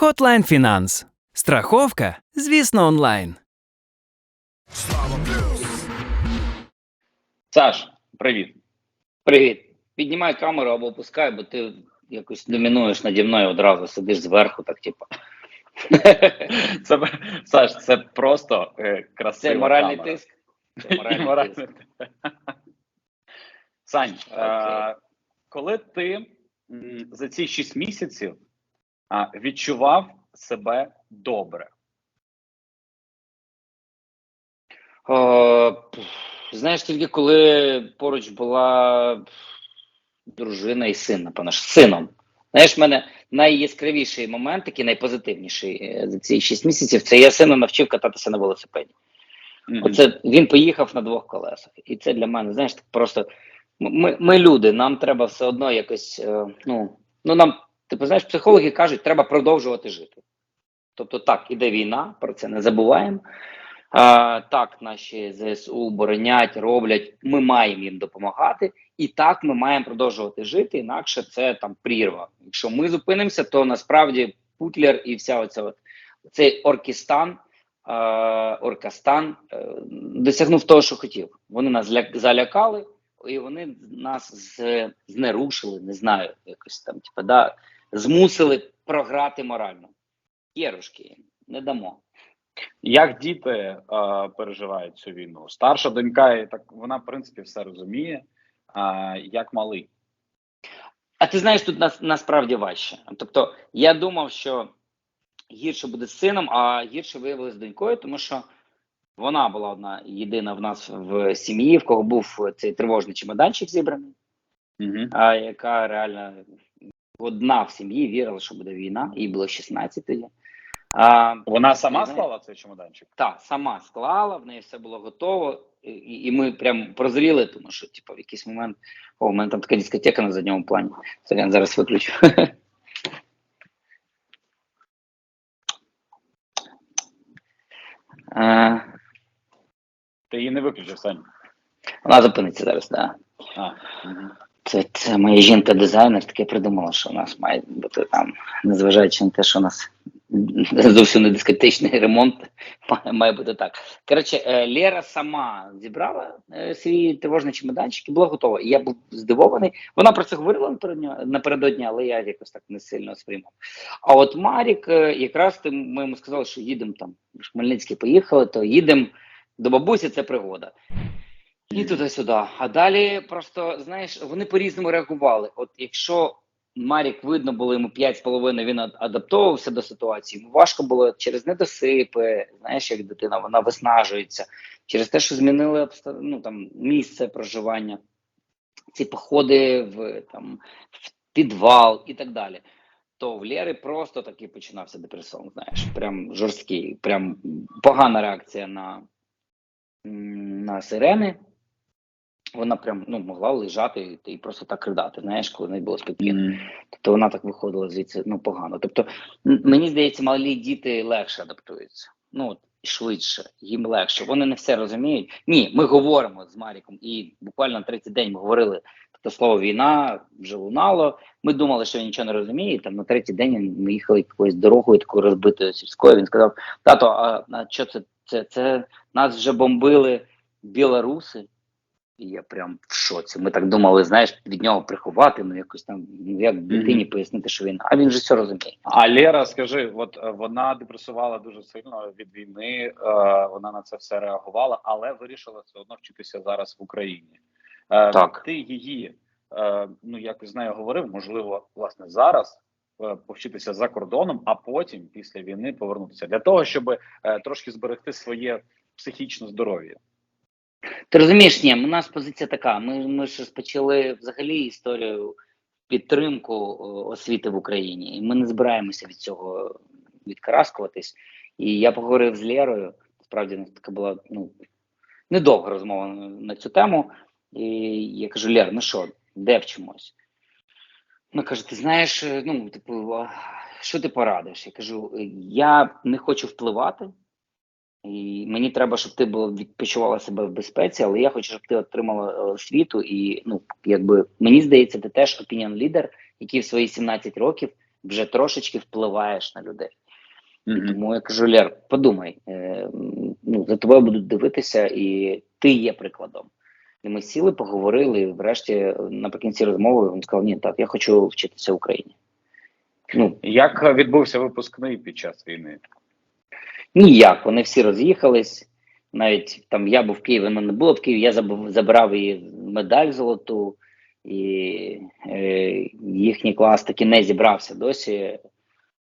Hotline Finance. Страховка, звісно, онлайн. Саш, привіт. Привіт. Піднімай камеру або опускай, бо ти якось домінуєш наді мною одразу, сидиш зверху, так типу. Це, Саш, це просто е, красиво. Це моральний тиск. Це Моральний моральний тиск. Сань, е, коли ти м, за ці 6 місяців відчував себе добре? О, знаєш, тільки коли поруч була дружина і син, напевно з сином. Знаєш, в мене найяскравіший момент, такий найпозитивніший е, за ці 6 місяців, це я сина навчив кататися на велосипеді. Мгм. Оце він поїхав на двох колесах. І це для мене, знаєш, так просто ми, ми люди, нам треба все одно якось. е, Ну, ну нам, типу, знаєш, психологи кажуть, треба продовжувати жити. Тобто, так, іде війна, про це не забуваємо. А, так, наші ЗСУ боронять, роблять. Ми маємо їм допомагати, і так ми маємо продовжувати жити. Інакше це там прірва. Якщо ми зупинимося, то насправді Путлер і вся оця от цей Оркістан, е, Оркастан е, досягнув того, що хотів. Вони нас залякали, і вони нас з, знерушили, не знаю, якось там, типу, да, змусили програти морально. Єрушки, не дамо. Як діти е, переживають цю війну? Старша донька, так вона, в принципі, все розуміє. А як малий? А ти знаєш, тут нас, насправді важче. Тобто, я думав, що гірше буде з сином, а гірше виявилось з донькою, тому що вона була одна єдина в нас в сім'ї, в кого був цей тривожний чемоданчик зібраний, Угу. а яка реально одна в сім'ї вірила, що буде війна, їй було 16 тоді. А, Вона сама склала цей чемоданчик? та сама склала, в неї все було готово, і, і ми прям прозріли, тому що, типу, в якийсь момент, о, у мене там така дискотека на задньому плані. Це я зараз виключу. Ти її не виключив, Сань. Вона зупиниться зараз, так. А, угу. Це, це моя жінка-дизайнер таке придумала, що у нас має бути там, незважаючи на те, що у нас зовсім не дискотечний ремонт, має, має бути так. Коротше, е, Лера сама зібрала е, свій тривожний чемоданчик і була готова. І я був здивований. Вона про це говорила напередодні, але я якось так не сильно сприймав. А от Марік, е, якраз ми йому сказали, що їдемо там, в Хмельницький поїхали, то їдемо до бабусі, це пригода. І туди-сюди. А далі просто, знаєш, вони по-різному реагували. От якщо Марік видно було йому 5,5, він ад- адаптовувався до ситуації. Йому важко було через недосипи, знаєш, як дитина вона виснажується, через те, що змінили ну, там, місце проживання, ці походи в, там, в підвал і так далі. То в Лєри просто такий починався депресом, знаєш, прям жорсткий, прям погана реакція на, на сирени вона прям ну могла лежати і, просто так ридати, знаєш, коли не було спокійно. Тобто вона так виходила звідси ну погано. Тобто, мені здається, малі діти легше адаптуються. Ну швидше, їм легше. Вони не все розуміють. Ні, ми говоримо з Маріком, і буквально на третій день ми говорили. Тобто слово війна вже лунало. Ми думали, що він нічого не розуміє. Там на третій день ми їхали якоюсь дорогою, такою розбитою сільською. Він сказав: Тато, а, а що це? Це, це нас вже бомбили білоруси. І я прям в шоці. Ми так думали, знаєш, від нього приховати, ну якось там, ну як дитині пояснити, що він. А він же все розуміє. А Лера, скажи, от е, вона депресувала дуже сильно від війни, е, вона на це все реагувала, але вирішила все одно вчитися зараз в Україні. Е, Так. Ти її е, ну якось з нею говорив, можливо, власне зараз повчитися за кордоном, а потім після війни повернутися для того, щоб е, трошки зберегти своє психічне здоров'я. Ти розумієш, ні, у нас позиція така. Ми, ми ж розпочали взагалі історію підтримку освіти в Україні, і ми не збираємося від цього відкараскуватись. І я поговорив з Лєрою. Справді така була ну недовга розмова на, на цю тему. І я кажу: Лєр, ну що, де вчимось? Вона каже: ти знаєш, е, ну, типу, що ти порадиш? Я кажу: я не хочу впливати. І мені треба, щоб ти була відпочивала себе в безпеці, але я хочу, щоб ти отримала е, освіту. І ну якби мені здається, ти теж opinion лідер, який в свої 17 років вже трошечки впливаєш на людей. Мгм. Тому я кажу, Лєр, подумай, е, ну, за тобою будуть дивитися, і ти є прикладом. І ми сіли, поговорили, і врешті е, наприкінці розмови він сказав: Ні, так, я хочу вчитися в Україні. Ну, Як відбувся випускний під час війни? Ніяк, вони всі роз'їхались. Навіть там я був в Києві, мене не було в Києві, я забрав її медаль золоту, і е, їхній клас таки не зібрався досі.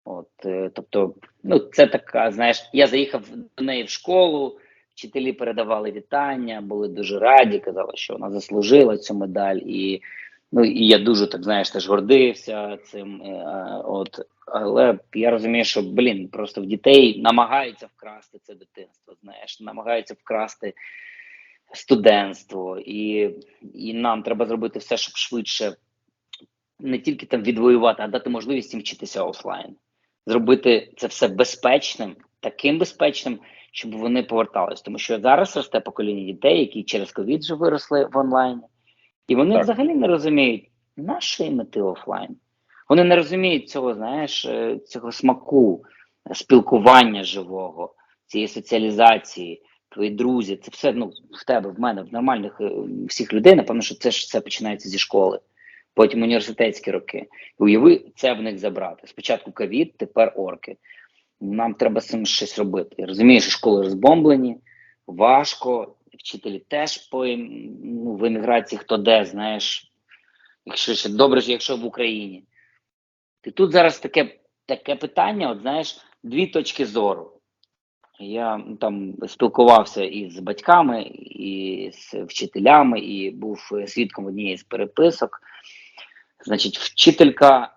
От, е, тобто, ну, це така, знаєш, я заїхав до неї в школу, вчителі передавали вітання, були дуже раді, казали, що вона заслужила цю медаль. І, ну, і я дуже так, знаєш, теж гордився цим. е, от, але я розумію, що блін, просто в дітей намагаються вкрасти це дитинство, знаєш, намагаються вкрасти студентство, і, і нам треба зробити все, щоб швидше не тільки там відвоювати, а дати можливість їм вчитися офлайн, зробити це все безпечним, таким безпечним, щоб вони повертались. Тому що зараз росте покоління дітей, які через ковід вже виросли в онлайні, і вони Так. взагалі не розуміють, нашої мети офлайн. Вони не розуміють цього, знаєш, е, цього смаку, е, спілкування живого, цієї соціалізації, твої друзі. Це все ну, в тебе, в мене, в нормальних е, всіх людей. Напевно, що це ж все починається зі школи, потім університетські роки. І уяви це в них забрати. Спочатку ковід, тепер орки. Нам треба з цим щось робити. Я розумію, що школи розбомблені, важко, вчителі теж по ну, в еміграції хто де, знаєш, якщо ще добре, якщо в Україні. І тут зараз таке, таке питання, от знаєш, дві точки зору. Я ну, там спілкувався і з батьками, і з вчителями, і був свідком однієї з переписок. Значить, вчителька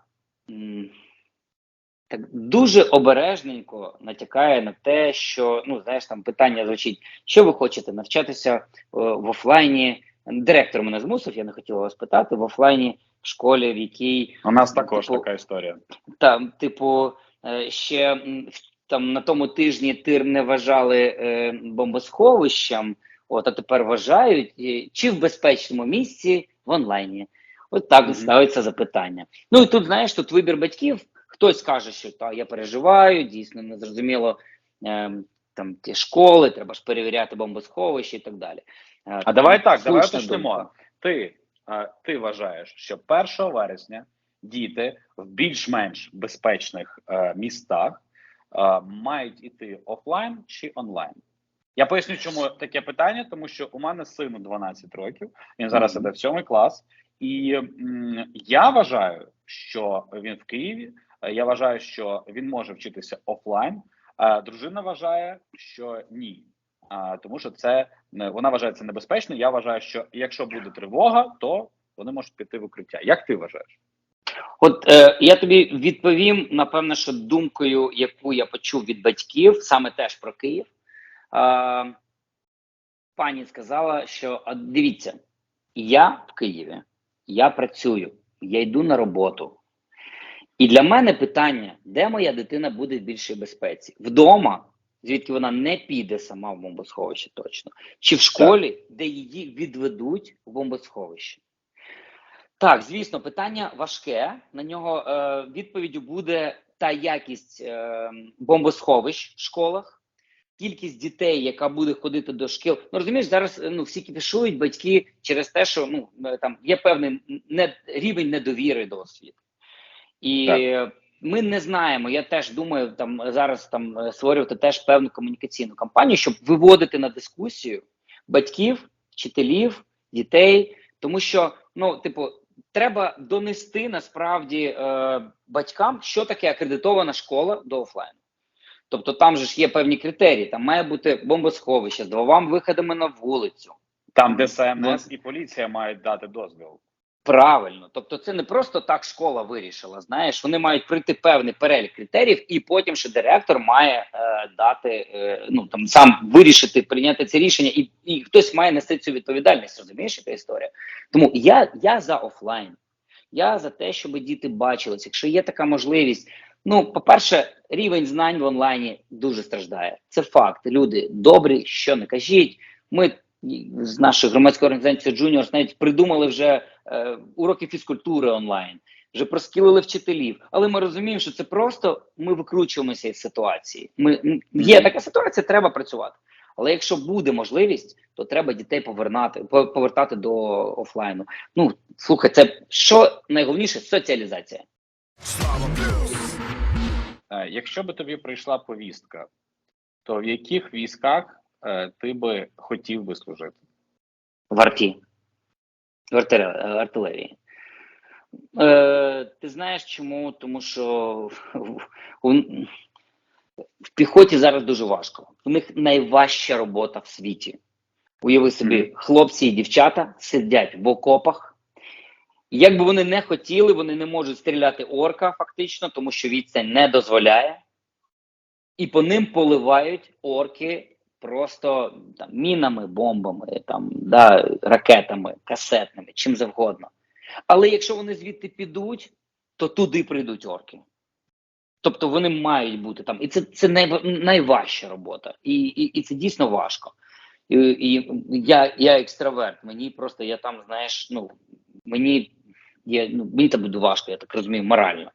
так дуже обережненько натякає на те, що ну знаєш, там питання звучить: що ви хочете навчатися е, в офлайні? Директор мене змусив, я не хотіла вас питати в офлайні в школі, в якій У нас також Типу, така історія. там, типу, е, ще там на тому тижні тир не вважали е, бомбосховищем, от а тепер вважають, чи в безпечному місці в онлайні. От так Мгм. ставиться запитання. Ну і тут, знаєш, тут вибір батьків. Хтось каже, що та я переживаю, дійсно незрозуміло. Е, там ті школи, треба ж перевіряти бомбосховище і так далі. Е, А давай так, давай уточнимо. Ти, ти вважаєш, що 1 вересня діти в більш-менш безпечних е, містах е, мають іти офлайн чи онлайн? Я поясню, чому таке питання, тому що у мене сину 12 років, він зараз іде в сьомий клас, і м, я вважаю, що він в Києві. е, Я вважаю, що він може вчитися офлайн. А дружина вважає, що ні. А, тому що це вона вважає це небезпечно. Я вважаю, що якщо буде тривога, то вони можуть піти в укриття. Як ти вважаєш? От е, я тобі відповім, напевно, що думкою, яку я почув від батьків, саме теж про Київ. Е, пані сказала, що дивіться, я в Києві, я працюю, я йду на роботу. І для мене питання, де моя дитина буде в більшій безпеці? Вдома, звідки вона не піде сама в бомбосховище точно, чи в школі, де її відведуть в бомбосховище? Так, звісно, питання важке. На нього е, відповіддю буде та якість е, бомбосховищ в школах, кількість дітей, яка буде ходити до шкіл. Ну розумієш, зараз е, ну всі кіпішують батьки через те, що ну е, там є певний не, рівень недовіри до освіти. І Так. Ми не знаємо. Я теж думаю, там зараз там е, створювати теж певну комунікаційну кампанію, щоб виводити на дискусію батьків, вчителів, дітей, тому що ну, типу, треба донести насправді е, батькам, що таке акредитована школа до офлайну. Тобто там же ж є певні критерії, там має бути бомбосховище з двома виходами на вулицю. Там, де СМС і поліція мають дати дозвіл. Правильно, тобто це не просто так школа вирішила. Знаєш, вони мають пройти певний перелік критеріїв, і потім ще директор має е, дати е, ну там сам вирішити, прийняти це рішення, і, і хтось має нести цю відповідальність. Розумієш, яка історія? Тому я, я за офлайн. Я за те, щоб діти бачилися. Якщо є така можливість, ну по-перше, рівень знань в онлайні дуже страждає. Це факт. Люди добрі, що не кажіть. Ми з нашої громадської організації Juniors навіть придумали вже е, уроки фізкультури онлайн. вже проскілили вчителів. Але ми розуміємо, що це просто ми викручуємося із ситуації. Ми є така ситуація, треба працювати. Але якщо буде можливість, то треба дітей повернати, повертати до офлайну. Ну слухай, це що найголовніше соціалізація. Е, Якщо би тобі прийшла повістка, то в яких військах е, ти би хотів би служити? в арті, артилерії. Е, ти знаєш чому? Тому що в- в піхоті зараз дуже важко. У них найважча робота в світі. Уяви собі, хлопці і дівчата сидять в окопах. Як би вони не хотіли, вони не можуть стріляти орка фактично, тому що відстань не дозволяє. І по ним поливають орки просто там, мінами, бомбами, там, да, ракетами, касетними, чим завгодно. Але якщо вони звідти підуть, то туди прийдуть орки. Тобто вони мають бути там. І це, це най, найважча робота. І, і, і це дійсно важко. І, і я, я екстраверт, мені просто я там, знаєш, ну мені є, ну, мені там буде важко, я так розумію, морально.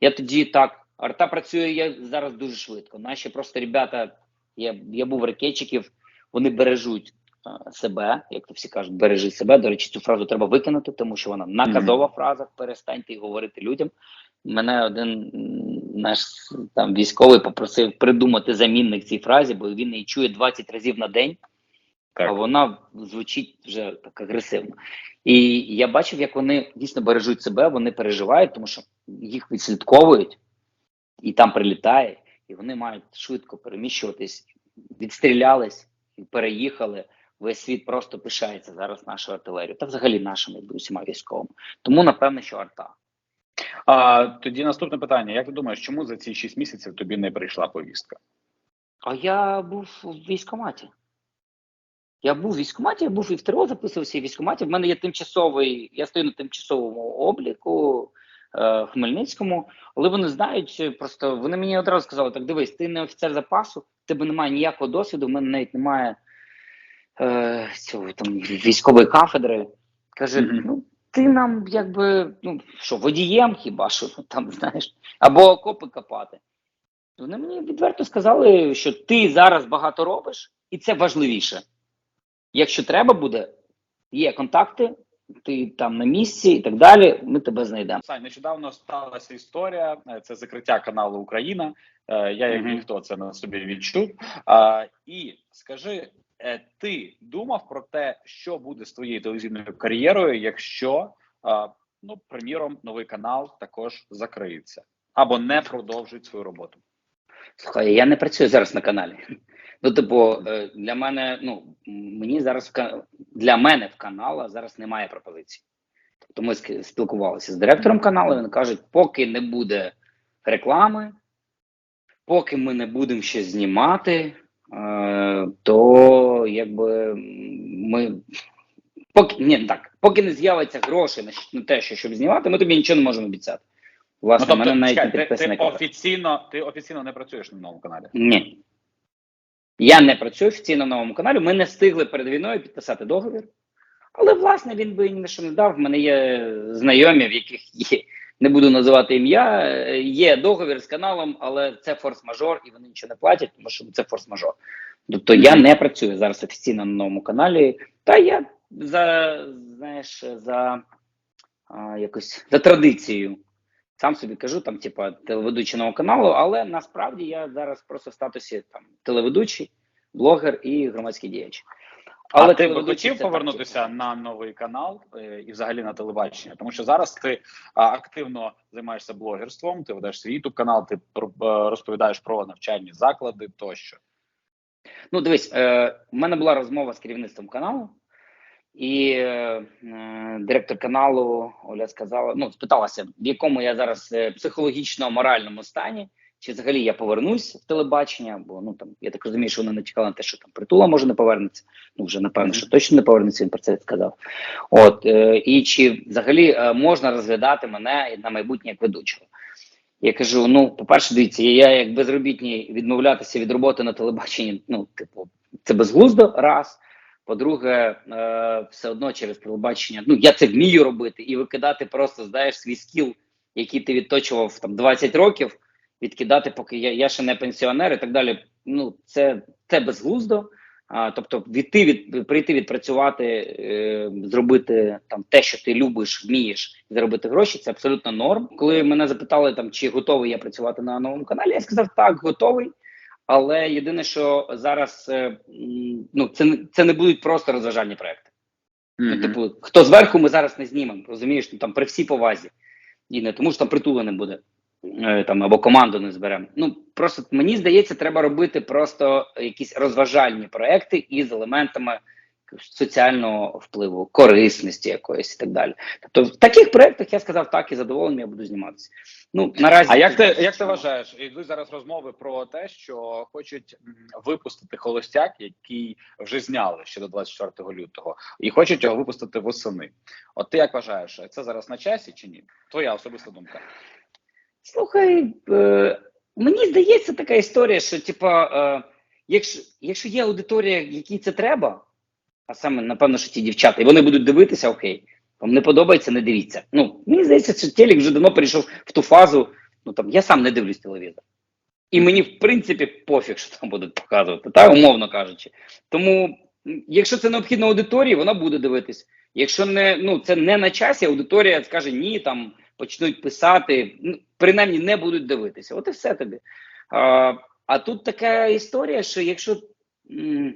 Я тоді так, арта працює я зараз дуже швидко. Наші просто ребята, я, я був ракетчиків, вони бережуть себе, як то всі кажуть, бережи себе. До речі, цю фразу треба викинути, тому що вона наказова фраза. Перестаньте її говорити людям. Мене один наш там військовий попросив придумати замінник цій фразі, бо він її чує 20 разів на день а вона звучить вже так агресивно. І я бачив, як вони дійсно бережуть себе, вони переживають, тому що їх відслідковують, і там прилітає, і вони мають швидко переміщуватись, відстрілялись і переїхали. Весь світ просто пишається зараз нашою артилерією, та взагалі нашими усіма військовими. Тому напевно, що арта. А тоді наступне питання: як ти думаєш, чому за ці 6 місяців тобі не прийшла повістка? А я був в військкоматі. Я був в військкоматі, я був і в ТРО, записувався і в військкоматі. В мене є тимчасовий, я стою на тимчасовому обліку е, в Хмельницькому, але вони знають, е, просто вони мені одразу сказали: так дивись, ти не офіцер запасу, тебе немає ніякого досвіду, в мене навіть немає е, цього там військової кафедри. Каже, Мгм. ну ти нам якби ну що, водієм хіба що там знаєш, або окопи копати. Вони мені відверто сказали, що ти зараз багато робиш, і це важливіше. Якщо треба буде, є контакти, ти там на місці і так далі, ми тебе знайдемо. Сань, нещодавно сталася історія. е, Це закриття каналу Україна. Е, Я як ніхто це на собі відчув. А, І скажи, е, ти думав про те, що буде з твоєю телевізійною кар'єрою, якщо, а, ну, приміром, новий канал також закриється або не продовжить свою роботу? Слухай, я не працюю зараз на каналі. Ну, типу, е, для мене, ну мені зараз для мене в канала зараз немає пропозицій. Тобто ми спілкувалися з директором каналу. Він каже, поки не буде реклами, поки ми не будемо ще знімати, е, то якби ми поки ні, так, поки не з'явиться грошей на, на те, що щоб знімати, ми тобі нічого не можемо обіцяти. Власне, ну, мене тобто, навіть чекай, не ти, ти офіційно, ти офіційно не працюєш на новому каналі. Ні. Я не працюю офіційно на новому каналі. Ми не встигли перед війною підписати договір. Але, власне, він би ні на що не дав. В мене є знайомі, в яких є, не буду називати ім'я. Є договір з каналом, але це форс-мажор, і вони нічого не платять, тому що це форс-мажор. Тобто я не працюю зараз офіційно на новому каналі. Та я за знаєш, за а, якось за традицією. Сам собі кажу, там, типа, телеведучий нового каналу, але насправді я зараз просто в статусі там телеведучий, блогер і громадський діяч. Але ти б хотів це так, повернутися типу. на новий канал е, і взагалі на телебачення, тому що зараз ти активно займаєшся блогерством, ти ведеш свій youtube канал, ти е, розповідаєш про навчальні заклади тощо. Ну, дивись, е, в мене була розмова з керівництвом каналу, і е, директор каналу Оля сказала: ну, спиталася, в якому я зараз е, психологічно-моральному стані, чи взагалі я повернусь в телебачення, бо ну там я так розумію, що вона натякала на те, що там притула може не повернеться. Ну вже напевно, що точно не повернеться. Він про це сказав. От е, і чи взагалі е, можна розглядати мене на майбутнє як ведучого? Я кажу: ну, по-перше, дивіться, я як безробітний відмовлятися від роботи на телебаченні, ну, типу, це безглуздо, раз. По-друге, е, все одно через телебачення, ну я це вмію робити і викидати просто, знаєш, свій скіл які ти відточував там 20 років, відкидати, поки я, я ще не пенсіонер і так далі. Ну, це, це безглуздо. А, тобто, відти від прийти відпрацювати, е, зробити там те, що ти любиш, вмієш, і заробити гроші, це абсолютно норм. Коли мене запитали там, чи готовий я працювати на новому каналі, я сказав так, готовий. Але єдине, що зараз е, ну це це не будуть просто розважальні проекти. Ну, типу, хто зверху ми зараз не знімемо, розумієш, ну там при всій повазі. І не тому, що там притула не буде, е, там або команду не зберемо. Ну просто мені здається, треба робити просто якісь розважальні проекти із елементами соціального впливу, корисності якоїсь і так далі. Тобто, в таких проектах я сказав так і задоволений, я буду зніматися. Ну наразі А як ти як ти вважаєш? Йдуть зараз розмови про те, що хочуть випустити холостяк, який вже зняли ще до 24 лютого, і хочуть його випустити восени. От ти як вважаєш, це зараз на часі чи ні? Твоя особиста думка. Слухай, е, мені здається така історія, що типа, е, якщо, якщо є аудиторія, якій це треба, а саме, напевно, що ті дівчата, і вони будуть дивитися, окей, вам не подобається, не дивіться. Ну, мені здається, що телек вже давно перейшов в ту фазу. Ну там я сам не дивлюсь телевізор. І мені, в принципі, пофіг, що там будуть показувати, так, умовно кажучи. Тому, якщо це необхідно аудиторії, вона буде дивитись. Якщо не ну це не на часі, аудиторія скаже ні, там почнуть писати, ну, принаймні не будуть дивитися. От і все тобі. А, а тут така історія, що якщо м,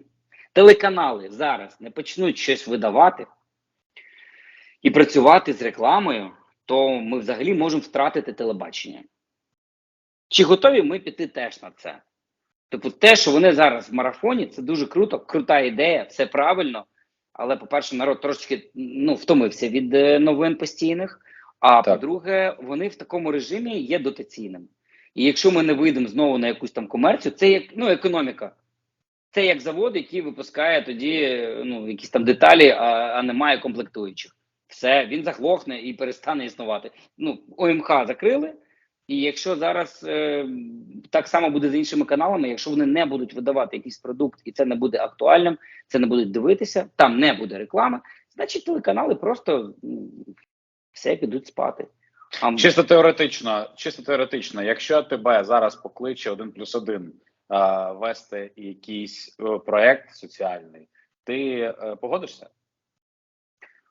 телеканали зараз не почнуть щось видавати і працювати з рекламою, то ми взагалі можемо втратити телебачення. Чи готові ми піти теж на це? Тобто, те, що вони зараз в марафоні, це дуже круто, крута ідея, все правильно. Але, по-перше, народ трошечки ну, втомився від е, новин постійних. А по-друге, вони в такому режимі є дотаційним. І якщо ми не вийдемо знову на якусь там комерцію, це як ну, економіка. Це як завод, який випускає тоді е, ну, якісь там деталі, а, а немає комплектуючих. Все, він заглохне і перестане існувати. Ну, ОМХ закрили. І якщо зараз е, так само буде з іншими каналами, якщо вони не будуть видавати якийсь продукт, і це не буде актуальним, це не будуть дивитися, там не буде реклами, значить телеканали просто все підуть спати. А Чисто теоретично, чисто теоретично, якщо тебе зараз покличе один плюс один вести якийсь е, проект соціальний, ти е, погодишся?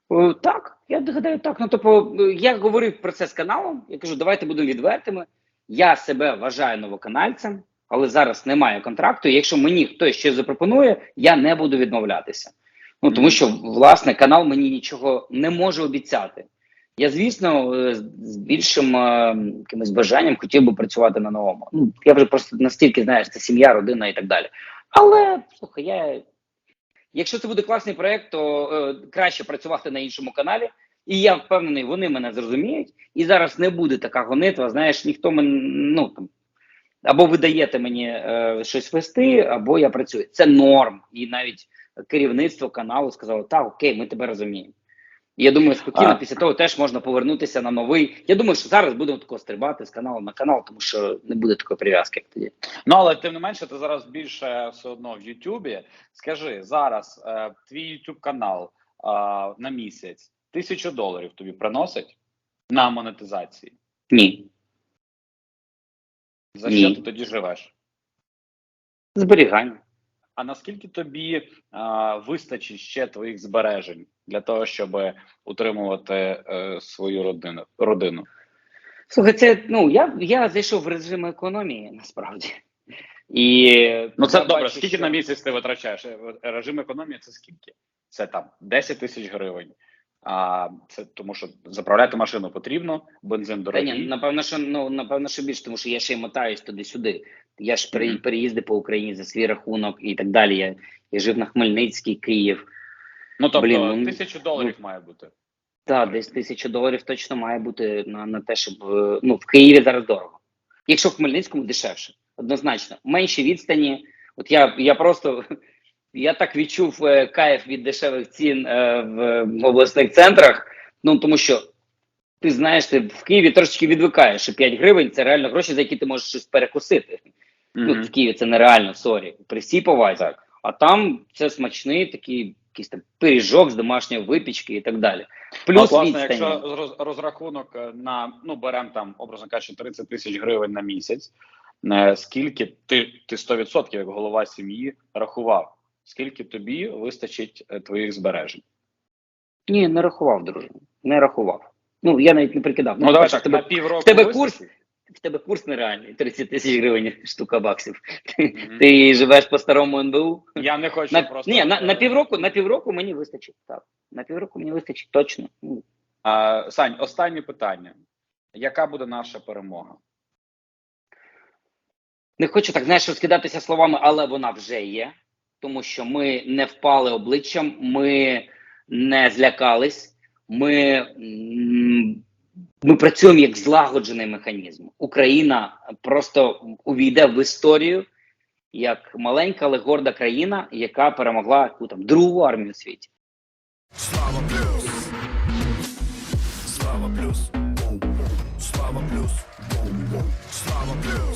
О, Так, я гадаю, так. Ну, тобто, е, я говорив про це з каналом. Я кажу, давайте будемо відвертими. Я себе вважаю новоканальцем, але зараз немає контракту. І якщо мені хтось щось запропонує, я не буду відмовлятися. Ну тому що власне канал мені нічого не може обіцяти. Я, звісно, е, з більшим е, якимось бажанням хотів би працювати на новому. Ну, я вже просто настільки знаєш, це сім'я, родина і так далі. Але слухай, я Якщо це буде класний проект, то е, краще працювати на іншому каналі. І я впевнений, вони мене зрозуміють. І зараз не буде така гонитва. Знаєш, ніхто мен, ну там або ви даєте мені е, щось вести, або я працюю. Це норм. І навіть керівництво каналу сказало: так, окей, ми тебе розуміємо. І я думаю, спокійно А. після того теж можна повернутися на новий. Я думаю, що зараз будемо тако стрибати з каналу на канал, тому що не буде такої прив'язки, як тоді. Ну але тим не менше, ти зараз більше все одно в Ютубі. Скажи зараз, е, твій Ютуб канал е, на місяць тисячу доларів тобі приносить на монетизації. Ні. За Ні. що ти тоді живеш? Зберігання. А наскільки тобі е, вистачить ще твоїх збережень для того, щоб утримувати е, свою родину родину? Слухай, це ну я, я зайшов в режим економії насправді. І Ну це добре. бачу, скільки що- на місяць ти витрачаєш? Е, Режим економії це скільки? Це там 10 тисяч гривень. А це тому, що заправляти машину потрібно, бензин Та ні, напевно, що ну напевно, що більше, тому що я ще й мотаюсь туди-сюди. Я ж пере, Мгм. переїздив по Україні за свій рахунок і так далі. Я, я жив на Хмельницький, Київ. Ну тобто блін, ну, тисячу доларів має бути. Та десь тисяча доларів точно має бути на, на те, щоб е, ну в Києві зараз дорого. Якщо в Хмельницькому дешевше, однозначно. Менші відстані. От я, я просто я так відчув е, кайф від дешевих цін е, в, в обласних центрах. Ну тому що ти знаєш, ти в Києві трошечки відвикаєш, що 5 гривень це реально гроші, за які ти можеш щось перекусити. Ну, Мгм. в Києві це нереально, сорі, при всій повазі. Так. А там це смачний такий якийсь там пиріжок з домашньої випічки і так далі. А Плюс власне, відстані. якщо роз- розрахунок е, на ну беремо там, образно кажучи, 30 тисяч гривень на місяць, е, скільки ти, ти 100% як голова сім'ї рахував, скільки тобі вистачить е, твоїх збережень? Ні, не рахував, друже. Не рахував. Ну, я навіть не прикидав. Ну, давай так, тебе, на півроку в тебе курс? В тебе курс нереальний, 30 тисяч гривень штука баксів. Мгм. Ти живеш по старому НБУ. Я не хочу На, просто ні, на, на е, півроку, на півроку мені вистачить. Так. На півроку мені вистачить точно. А, Сань, останнє питання: яка буде наша перемога? Не хочу так, знаєш, розкидатися словами, але вона вже є, тому що ми не впали обличчям, ми не злякались, ми, ми працюємо як злагоджений механізм. Україна просто увійде в історію як маленька, але горда країна, яка перемогла яку там другу армію в світі. Слава плюс. Слава плюс. Слава плюс. Слава плюс.